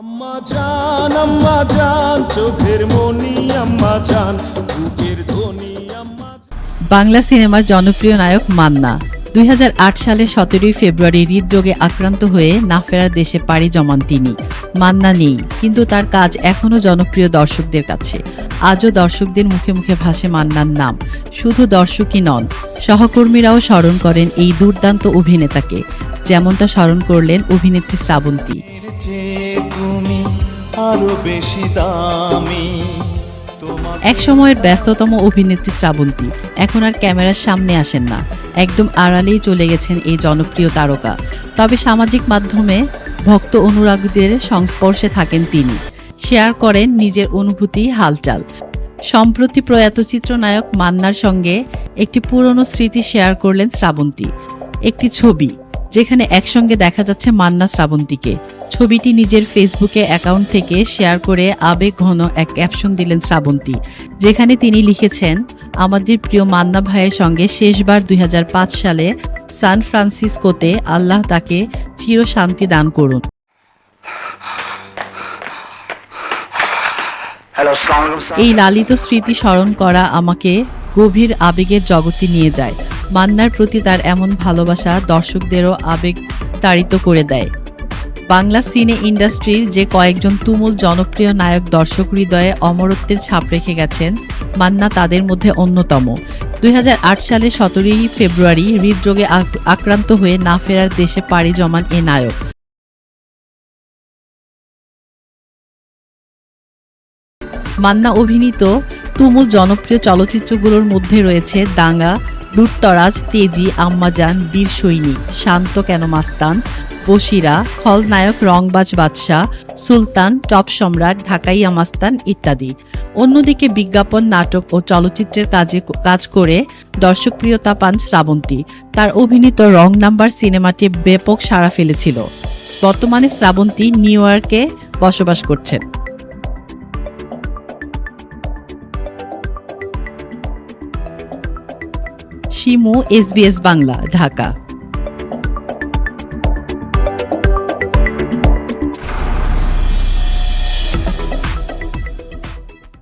আম্মা জান আম্মা জান, চোখের মনি, আম্মা জান, বুকের আম্মা বাংলা সিনেমার জনপ্রিয় নায়ক মান্না। দুই সালের সতেরোই ফেব্রুয়ারি হৃদরোগে আক্রান্ত হয়ে না ফেরার দেশে পাড়ি জমান তিনি। মান্না নেই, কিন্তু তার কাজ এখনও জনপ্রিয় দর্শকদের কাছে। আজও দর্শকদের মুখে মুখে ভাসে মান্নার নাম। শুধু দর্শকই নন, সহকর্মীরাও স্মরণ করেন এই দুর্দান্ত অভিনেতাকে। যেমনটা স্মরণ করলেন অভিনেত্রী শ্রাবন্তী। এর তুমি আরও বেশি দামি। এক সময়ের ব্যস্ততম অভিনেত্রী শ্রাবন্তী এখন আর ক্যামেরার সামনে আসেন না। একদম আড়ালেই চলে গেছেন এই জনপ্রিয় তারকা। তবে সামাজিক মাধ্যমে ভক্ত অনুরাগীদের সংস্পর্শে থাকেন তিনি। শেয়ার করেন নিজের অনুভূতি হালচাল। সম্প্রতি প্রয়াত চিত্রনায়ক মান্নার সঙ্গে একটি পুরনো স্মৃতি শেয়ার করলেন শ্রাবন্তী। একটি ছবি যেখানে একসঙ্গে দেখা যাচ্ছে মান্না শ্রাবন্তীকে। ছবিটি নিজের ফেসবুকে অ্যাকাউন্ট থেকে শেয়ার করে আবেগ ঘন এক ক্যাপশন দিলেন শ্রাবন্তী যেখানে তিনি লিখেছেন আমাদের প্রিয় মান্না ভাইয়ের সঙ্গে শেষবার দুই হাজার পাঁচ সালে সান ফ্রান্সিসকোতে আল্লাহ তাকে চির শান্তি দান করুন। এই লালিত স্মৃতি স্মরণ করা আমাকে গভীর আবেগের জগতে নিয়ে যায়। মান্নার প্রতি তার এমন ভালোবাসা দর্শকদেরও আবেগ তাড়িত করে দেয়। বাংলা সিনে ইন্ডাস্ট্রির যে কয়েকজন তুমুল জনপ্রিয় নায়ক দর্শক হৃদয়ে অমরত্বের ছাপ রেখে গেছেন, মান্না তাদের মধ্যে অন্যতম। দুই সালের সতেরোই ফেব্রুয়ারি হৃদরোগে আক্রান্ত হয়ে না ফেরার দেশে পাড়ি জমান এ নায়ক। মান্না অভিনীত তুমুল জনপ্রিয় চলচ্চিত্রগুলোর মধ্যে রয়েছে দাঙ্গা লুটতরাজ তেজি, আম্মাজান, বীর সৈনিক, শান্ত কেন মাস্তান বসিরা খলনায়ক রংবাজ বাদশাহ, সুলতান, টপ সম্রাট ঢাকাইয়া মাস্তান ইত্যাদি। অন্যদিকে বিজ্ঞাপন, নাটক ও চলচ্চিত্রের কাজে কাজ করে দর্শকপ্রিয়তা পান শ্রাবন্তী। তার অভিনীত রং নাম্বার সিনেমাটি ব্যাপক সাড়া ফেলেছিল। বর্তমানে শ্রাবন্তী নিউ ইয়র্কে বসবাস করছেন। শিমু এসবিএস বাংলা ঢাকা